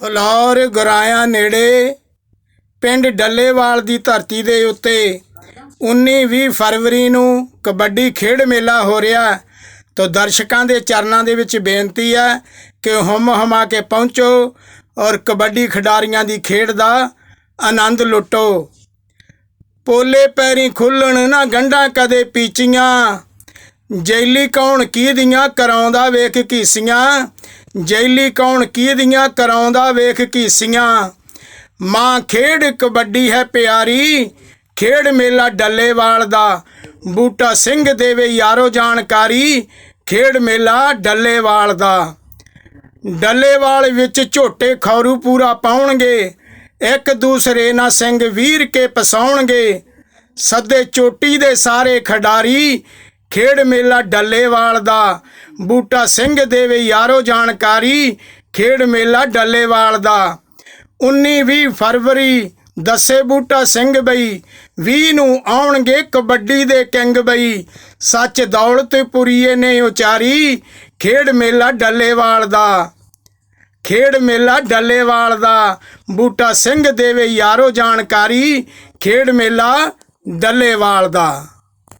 Flour ਗੁਰਾਇਆ ਨੇੜੇ ਪਿੰਡ ਡੱਲੇਵਾਲ ਦੀ ਧਰਤੀ ਦੇ ਉੱਤੇ 19-20 ਫਰਵਰੀ ਨੂੰ ਕਬੱਡੀ ਖੇਡ ਮੇਲਾ ਹੋ ਰਿਹਾ ਤੋ ਦਰਸ਼ਕਾਂ ਦੇ ਚਰਨਾਂ ਦੇ ਵਿੱਚ ਬੇਨਤੀ ਹੈ ਕਿ ਹਮ ਹਮਾ ਕੇ ਪਹੁੰਚੋ ਔਰ ਕਬੱਡੀ ਖਿਡਾਰੀਆਂ ਦੀ ਖੇਡ ਦਾ ਆਨੰਦ ਲੁੱਟੋ। ਪੋਲੇ ਪੈਰੀ ਖੁੱਲਣ ਨਾ ਗੰਢਾਂ ਕਦੇ ਪੀਚੀਆਂ। ਜੈਲੀ ਕੌਣ ਕੀ ਦੀਆਂ ਕਰਾਉਂਦਾ ਵੇਖ ਕੀਸੀਆਂ ਜੈਲੀ ਕੌਣ ਕੀਦੀਆਂ ਕਰਾਉਂਦਾ ਵੇਖ ਕੀਸੀਆਂ ਮਾਂ ਖੇਡ ਕਬੱਡੀ ਹੈ ਪਿਆਰੀ, ਖੇਡ ਮੇਲਾ ਡੱਲੇਵਾਲ ਦਾ। ਬੂਟਾ ਸਿੰਘ ਦੇਵੇ ਯਾਰੋ ਜਾਣਕਾਰੀ, ਖੇਡ ਮੇਲਾ ਡੱਲੇਵਾਲ ਦਾ। ਡੱਲੇਵਾਲ ਵਿੱਚ ਝੋਟੇ ਖੌਰੂ ਪੂਰਾ ਪਾਉਣਗੇ, ਇੱਕ ਦੂਸਰੇ ਨਾਲ ਸਿੰਘ ਵੀਰ ਕੇ ਪਸਾਉਣਗੇ। ਸੱਦੇ ਚੋਟੀ ਦੇ ਸਾਰੇ ਖਿਡਾਰੀ ਖੇਡ ਮੇਲਾ ਡੱਲੇਵਾਲ ਦਾ। ਬੂਟਾ ਸਿੰਘ ਦੇਵੇ ਯਾਰੋ ਜਾਣਕਾਰੀ, ਖੇਡ ਮੇਲਾ ਡੱਲੇਵਾਲ ਦਾ। 19-20 ਫਰਵਰੀ, ਦੱਸੇ ਬੂਟਾ ਸਿੰਘ ਬਈ। 20 ਨੂੰ ਆਉਣਗੇ ਕਬੱਡੀ ਦੇ ਕਿੰਗ ਬਈ। ਸੱਚ ਦੌਲਤ ਪੁਰੀਏ ਨੇ ਉਚਾਰੀ, ਖੇਡ ਮੇਲਾ ਡੱਲੇਵਾਲ ਦਾ। ਖੇਡ ਮੇਲਾ ਡੱਲੇਵਾਲ ਦਾ। ਬੂਟਾ ਸਿੰਘ ਦੇਵੇ ਯਾਰੋ ਜਾਣਕਾਰੀ, ਖੇਡ ਮੇਲਾ ਡੱਲੇਵਾਲ ਦਾ।